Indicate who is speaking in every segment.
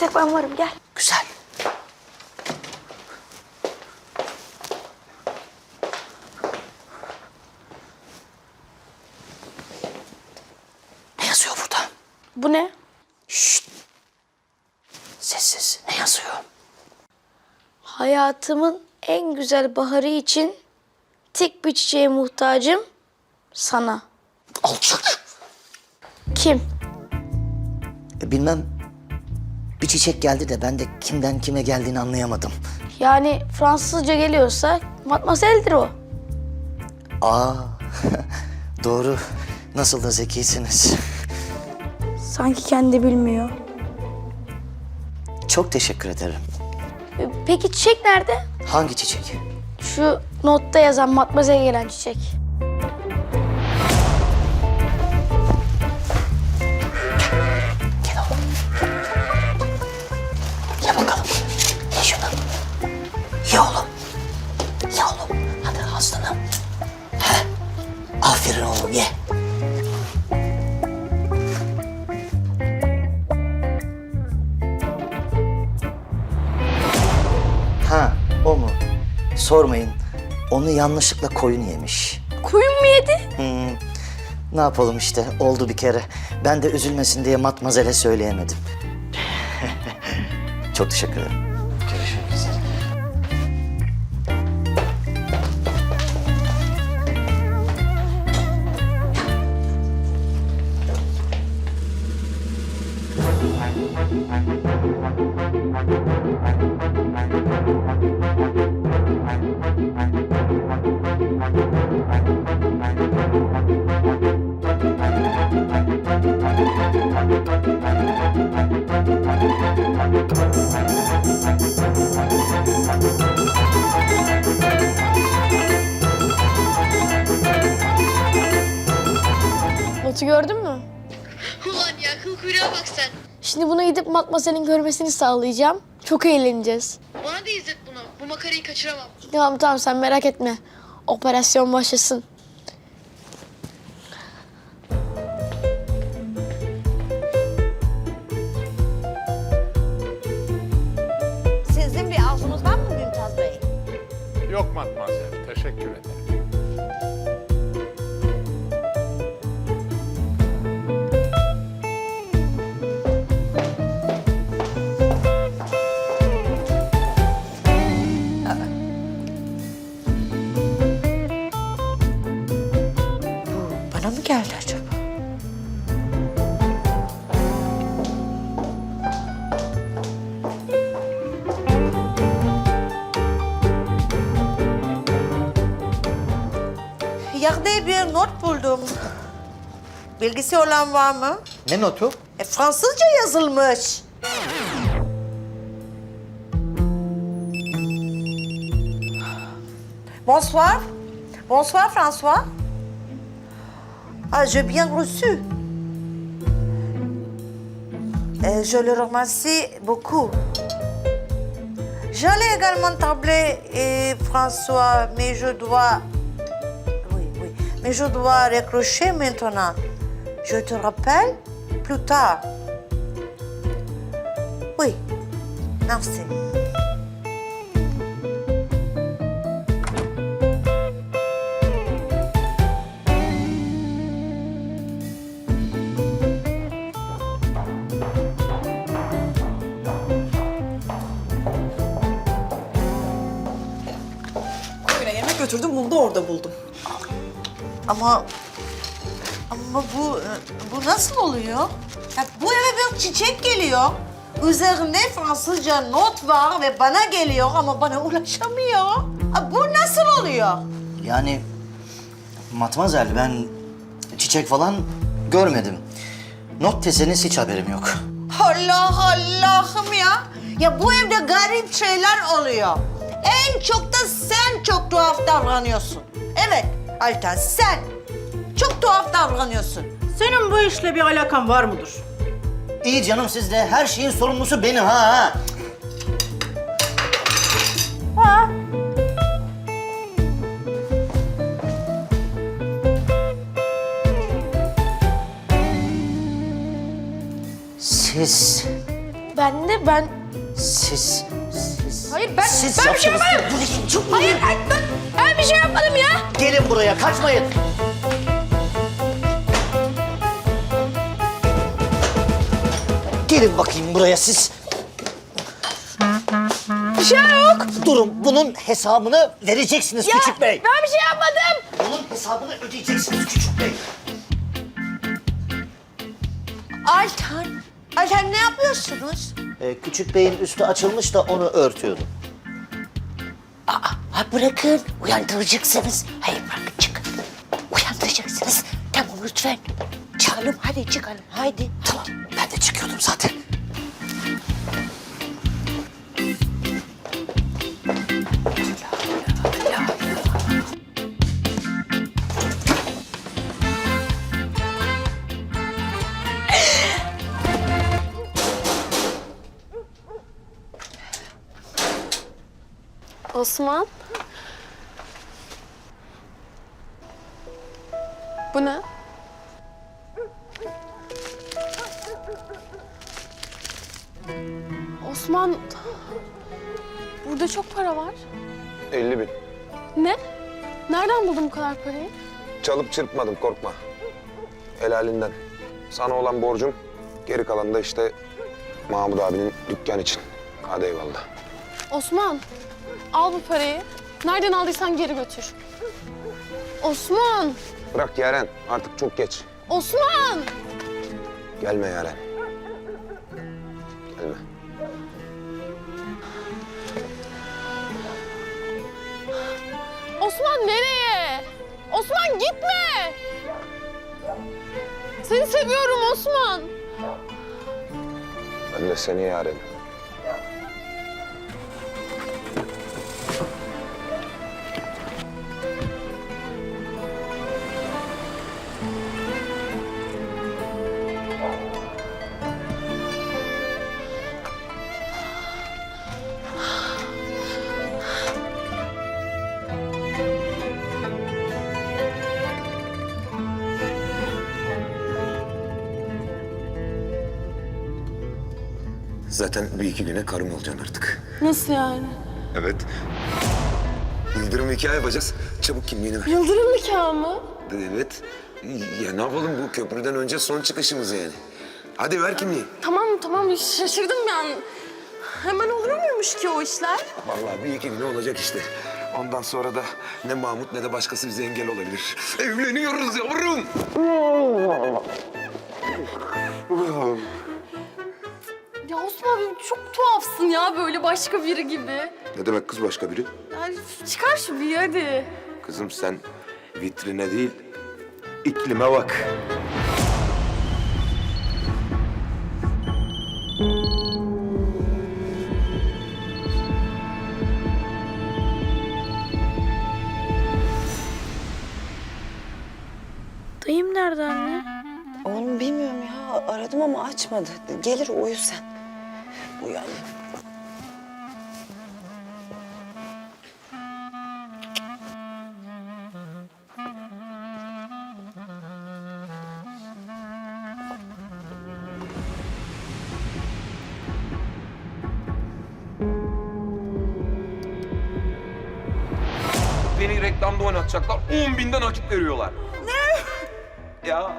Speaker 1: tek ben varım gel.
Speaker 2: Güzel. Ne yazıyor burada?
Speaker 1: Bu ne?
Speaker 2: Şşt. Sessiz. Ne yazıyor?
Speaker 1: Hayatımın en güzel baharı için tek bir çiçeğe muhtacım sana.
Speaker 2: Alçak.
Speaker 1: Kim?
Speaker 2: E, bilmem. Bir çiçek geldi de ben de kimden kime geldiğini anlayamadım.
Speaker 1: Yani Fransızca geliyorsa matmazeldir o.
Speaker 2: Aa, doğru. Nasıl da zekisiniz.
Speaker 1: Sanki kendi bilmiyor.
Speaker 2: Çok teşekkür ederim.
Speaker 1: E, Peki çiçek nerede?
Speaker 2: Hangi çiçek?
Speaker 1: Şu notta yazan matmazel gelen çiçek.
Speaker 2: Sormayın. Onu yanlışlıkla koyun yemiş.
Speaker 1: Koyun mu yedi?
Speaker 2: Hmm, ne yapalım işte oldu bir kere. Ben de üzülmesin diye matmazele söyleyemedim. Çok teşekkür ederim. Görüşmek
Speaker 1: Notu gördün mü?
Speaker 3: Ulan ya kıl kuyruğa bak sen.
Speaker 1: Şimdi bunu gidip matmazelin görmesini sağlayacağım. Çok eğleneceğiz.
Speaker 3: Bana da izlet bunu. Bu makarayı kaçıramam.
Speaker 1: Tamam tamam sen merak etme. Operasyon başlasın.
Speaker 4: Sizin bir arzunuz var mı Mümtaz Bey?
Speaker 5: Yok matmazel, teşekkür ederim.
Speaker 4: Yerde bir not buldum. Bilgisi olan var mı?
Speaker 2: Ne notu?
Speaker 4: E, Fransızca yazılmış. Bonsoir. Bonsoir François. Ah, j'ai bien reçu. Et je le remercie beaucoup. J'allais également tabler et François, mais je dois... Mais je dois raccrocher maintenant. Je te rappelle plus tard. Oui. Merci.
Speaker 6: Yemek götürdüm, bunu da orada buldum.
Speaker 4: Ama ama bu bu nasıl oluyor? Ya bu eve bir çiçek geliyor. Üzerinde Fransızca not var ve bana geliyor ama bana ulaşamıyor. Ha, bu nasıl oluyor?
Speaker 2: Yani matmazel ben çiçek falan görmedim. Not deseniz hiç haberim yok.
Speaker 4: Allah Allah'ım ya. Ya bu evde garip şeyler oluyor. En çok da sen çok tuhaf davranıyorsun. Evet Altan sen çok tuhaf davranıyorsun.
Speaker 6: Senin bu işle bir alakan var mıdır?
Speaker 2: İyi canım siz de her şeyin sorumlusu benim ha. Siz
Speaker 1: Ben de ben...
Speaker 2: Siz...
Speaker 1: Hayır, ben-
Speaker 2: Siz
Speaker 1: ben bir şey
Speaker 2: yaptınız. Bu işin çok
Speaker 1: Hayır ben, ben, ben bir şey yapmadım ya.
Speaker 2: Gelin buraya, kaçmayın. Gelin bakayım buraya siz.
Speaker 1: Bir şey yok.
Speaker 2: Durun, bunun hesabını vereceksiniz Küçük Bey.
Speaker 1: Ben bir şey yapmadım.
Speaker 2: Bunun hesabını ödeyeceksiniz Küçük Bey.
Speaker 4: Altan, Altan ne yapıyorsunuz?
Speaker 2: Ee, Küçük Bey'in üstü açılmış da onu örtüyordum.
Speaker 4: Aa, ha bırakın, uyandıracaksınız. Hayır bırakın çıkın. Uyandıracaksınız. Tamam lütfen. Çıkalım hadi çıkalım haydi.
Speaker 2: Tamam, ben de çıkıyordum zaten.
Speaker 7: Osman. Bu ne? Osman, burada çok para var.
Speaker 8: 50 bin.
Speaker 7: Ne? Nereden buldun bu kadar parayı?
Speaker 8: Çalıp çırpmadım korkma. Helalinden. Sana olan borcum geri kalan da işte Mahmut abinin dükkan için. Hadi eyvallah.
Speaker 7: Osman, al bu parayı. Nereden aldıysan geri götür. Osman,
Speaker 8: Bırak Yaren artık çok geç.
Speaker 7: Osman!
Speaker 8: Gelme Yaren. Gelme.
Speaker 7: Osman nereye? Osman gitme! Seni seviyorum Osman.
Speaker 8: Ben de seni Yaren. Zaten bir iki güne karım olacaksın artık.
Speaker 7: Nasıl yani?
Speaker 8: Evet. Yıldırım hikaye yapacağız. Çabuk kimliğini ver.
Speaker 7: Yıldırım nikahı mı?
Speaker 8: Evet. Ya ne yapalım bu köprüden önce son çıkışımız yani. Hadi ver kimliği.
Speaker 7: Tamam tamam şaşırdım ben. Hemen olur muymuş ki o işler?
Speaker 8: Vallahi bir iki güne olacak işte. Ondan sonra da ne Mahmut ne de başkası bize engel olabilir. Evleniyoruz yavrum.
Speaker 7: Osman abi çok tuhafsın ya böyle başka biri gibi.
Speaker 8: Ne demek kız başka biri?
Speaker 7: Yani çıkar şu bir hadi.
Speaker 8: Kızım sen vitrine değil, iklime bak.
Speaker 1: Dayım nerede anne?
Speaker 9: Oğlum bilmiyorum ya. Aradım ama açmadı. Gelir uyu sen. Uyan.
Speaker 10: Beni reklamda oynatacaklar. 10 binden nakit veriyorlar. Ne? Ya.
Speaker 6: 10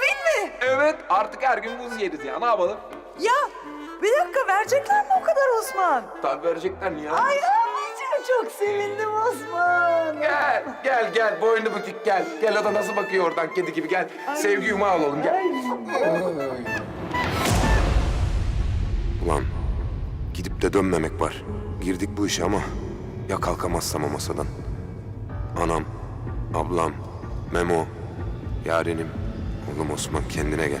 Speaker 6: bin mi?
Speaker 10: Evet artık her gün buz yeriz ya. Ne yapalım?
Speaker 6: Ya bir dakika verecekler mi o kadar Osman?
Speaker 10: Tabii verecekler ya.
Speaker 6: Ay anneciğim çok sevindim Osman.
Speaker 10: Gel, gel, gel. Boynu bükük gel. Gel o da nasıl bakıyor oradan kedi gibi gel. Sevgi yumağı olalım gel.
Speaker 8: Ulan gidip de dönmemek var. Girdik bu işe ama ya kalkamazsam o masadan. Anam, ablam, Memo, yarenim. Oğlum Osman kendine gel.